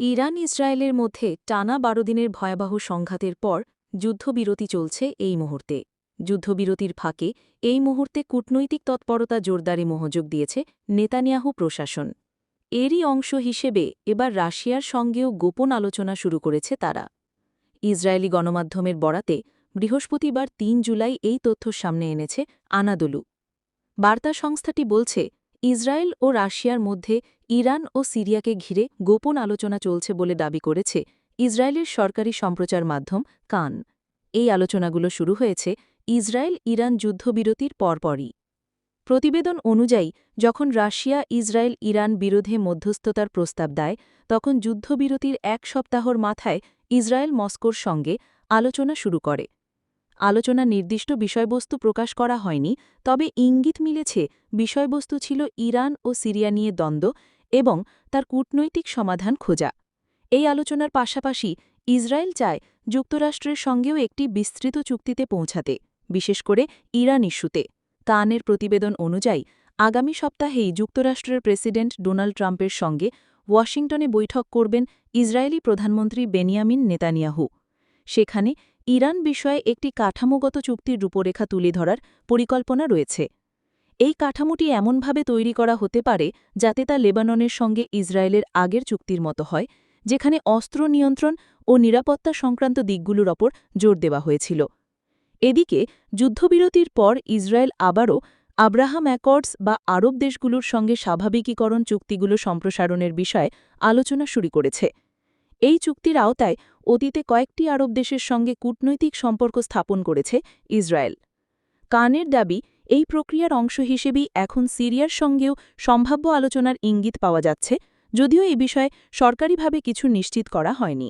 Iran ইসরায়েলের মধ্যে টানা বারো দিনের ভয়াবহ সংঘাতের পর যুদ্ধবিরতি চলছে এই মুহূর্তে। যুদ্ধবিরতির ফাঁকে এই মুহূর্তে কূটনৈতিক তৎপরতা জোরদারে মহযোগ দিয়েছে নেতানিয়াহু প্রশাসন। এরই অংশ হিসেবে এবার রাশিয়ার সঙ্গেও গোপন আলোচনা শুরু করেছে তারা। ইসরায়েলি গণমাধ্যমের বরাতে বৃহস্পতিবার তিন জুলাই এই তথ্য সামনে এনেছে আনাদলু। বার্তা সংস্থাটি বলছে ইসরায়েল ও রাশিয়ার মধ্যে ইরান ও সিরিয়াকে ঘিরে গোপন আলোচনা চলছে বলে দাবি করেছে ইসরায়েলের সরকারি সম্প্রচার মাধ্যম কান। এই আলোচনাগুলো শুরু হয়েছে ইসরায়েল ইরান যুদ্ধবিরতির পরপরই। প্রতিবেদন অনুযায়ী, যখন রাশিয়া ইসরায়েল ইরান বিরোধে মধ্যস্থতার প্রস্তাব দেয়, তখন যুদ্ধবিরতির এক সপ্তাহর মাথায় ইসরায়েল মস্কোর সঙ্গে আলোচনা শুরু করে। আলোচনা নির্দিষ্ট বিষয়বস্তু প্রকাশ করা হয়নি, তবে ইঙ্গিত মিলেছে বিষয়বস্তু ছিল ইরান ও সিরিয়া নিয়ে দ্বন্দ্ব এবং তার কূটনৈতিক সমাধান খোঁজা। এই আলোচনার পাশাপাশি ইসরায়েল চায় যুক্তরাষ্ট্রের সঙ্গেও একটি বিস্তৃত চুক্তিতে পৌঁছাতে, বিশেষ করে ইরান ইস্যুতে। কানের প্রতিবেদন অনুযায়ী, আগামী সপ্তাহেই যুক্তরাষ্ট্রের প্রেসিডেন্ট ডোনাল্ড ট্রাম্পের সঙ্গে ওয়াশিংটনে বৈঠক করবেন ইসরায়েলি প্রধানমন্ত্রী বেনিয়ামিন নেতানিয়াহু। সেখানে ইরান বিষয়ে একটি কাঠামোগত চুক্তির রূপরেখা তুলে ধরার পরিকল্পনা রয়েছে। এই কাঠামোটি এমনভাবে তৈরি করা হতে পারে যাতে তা লেবাননের সঙ্গে ইসরায়েলের আগের চুক্তির মতো হয়, যেখানে অস্ত্র নিয়ন্ত্রণ ও নিরাপত্তা সংক্রান্ত দিকগুলোর ওপর জোর দেওয়া হয়েছিল। এদিকে, যুদ্ধবিরতির পর ইসরায়েল আবারও আব্রাহাম অ্যাকর্ডস বা আরব দেশগুলোর সঙ্গে স্বাভাবিকীকরণ চুক্তিগুলো সম্প্রসারণের বিষয়ে আলোচনা শুরু করেছে। এই চুক্তির আওতায় অতীতে কয়েকটি আরব দেশের সঙ্গে কূটনৈতিক সম্পর্ক স্থাপন করেছে ইসরায়েল। কানের দাবি, এই প্রক্রিয়ার অংশ হিসেবেই এখন সিরিয়ার সঙ্গেও সম্ভাব্য আলোচনার ইঙ্গিত পাওয়া যাচ্ছে, যদিও এ বিষয়ে সরকারিভাবে কিছু নিশ্চিত করা হয়নি।